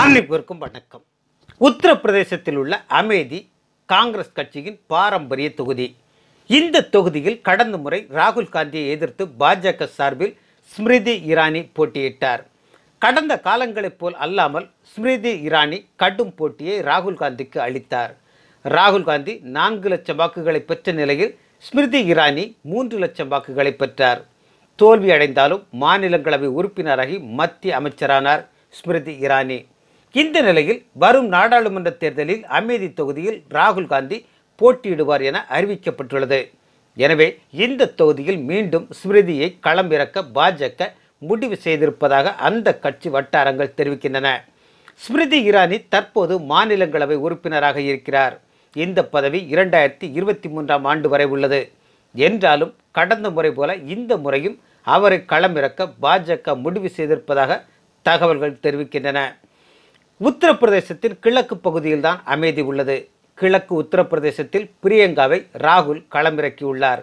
அனைவருக்கும் வணக்கம். உத்தரப்பிரதேசத்தில் உள்ள அமேதி காங்கிரஸ் கட்சியின் பாரம்பரிய தொகுதி. இந்த தொகுதியில் கடந்த முறை ராகுல் காந்தியை எதிர்த்து பாஜக சார்பில் ஸ்மிருதி இரானி போட்டியிட்டார். கடந்த காலங்களைப் போல் அல்லாமல் ஸ்மிருதி இரானி கடும் போட்டியை ராகுல் காந்திக்கு அளித்தார். ராகுல் காந்தி நான்கு லட்சம் வாக்குகளை பெற்ற நிலையில் ஸ்மிருதி இரானி மூன்று லட்சம் வாக்குகளை பெற்றார். தோல்வி அடைந்தாலும் மாநிலங்களவை உறுப்பினராகி மத்திய அமைச்சரானார் ஸ்மிருதி இரானி. இந்த நிலையில் வரும் நாடாளுமன்ற தேர்தலில் அமேதி தொகுதியில் ராகுல் காந்தி போட்டியிடுவார் என அறிவிக்கப்பட்டுள்ளது. எனவே இந்த தொகுதியில் மீண்டும் ஸ்மிருதியை களமிறக்க பாஜக முடிவு செய்திருப்பதாக அந்த கட்சி வட்டாரங்கள் தெரிவிக்கின்றன. ஸ்மிருதி இரானி தற்போது மாநிலங்களவை உறுப்பினராக இருக்கிறார். இந்த பதவி இரண்டாயிரத்தி இருபத்தி மூன்றாம் ஆண்டு வரை உள்ளது. என்றாலும் கடந்த முறை போல இந்த முறையும் அவரை களமிறக்க பாஜக முடிவு செய்திருப்பதாக தகவல்கள் தெரிவிக்கின்றன. உத்தரப்பிரதேசத்தின் கிழக்கு பகுதியில்தான் அமைதி உள்ளது. கிழக்கு உத்தரப்பிரதேசத்தில் பிரியங்காவை ராகுல் களமிறக்கியுள்ளார்.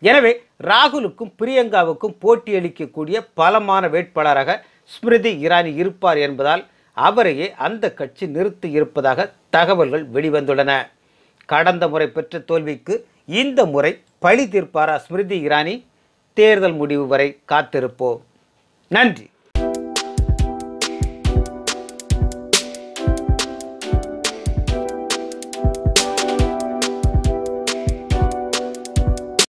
எனவே ராகுலுக்கும் பிரியங்காவுக்கும் போட்டியளிக்கக்கூடிய பலமான வேட்பாளராக ஸ்மிருதி இரானி இருப்பார் என்பதால் அவரையே அந்த கட்சி நிறுத்தி இருப்பதாக தகவல்கள் வெளிவந்துள்ளன. கடந்த முறை பெற்ற தோல்விக்கு இந்த முறை பழி தீர்ப்பாரா ஸ்மிருதி இரானி? தேர்தல் முடிவு வரை காத்திருப்போம். நன்றி.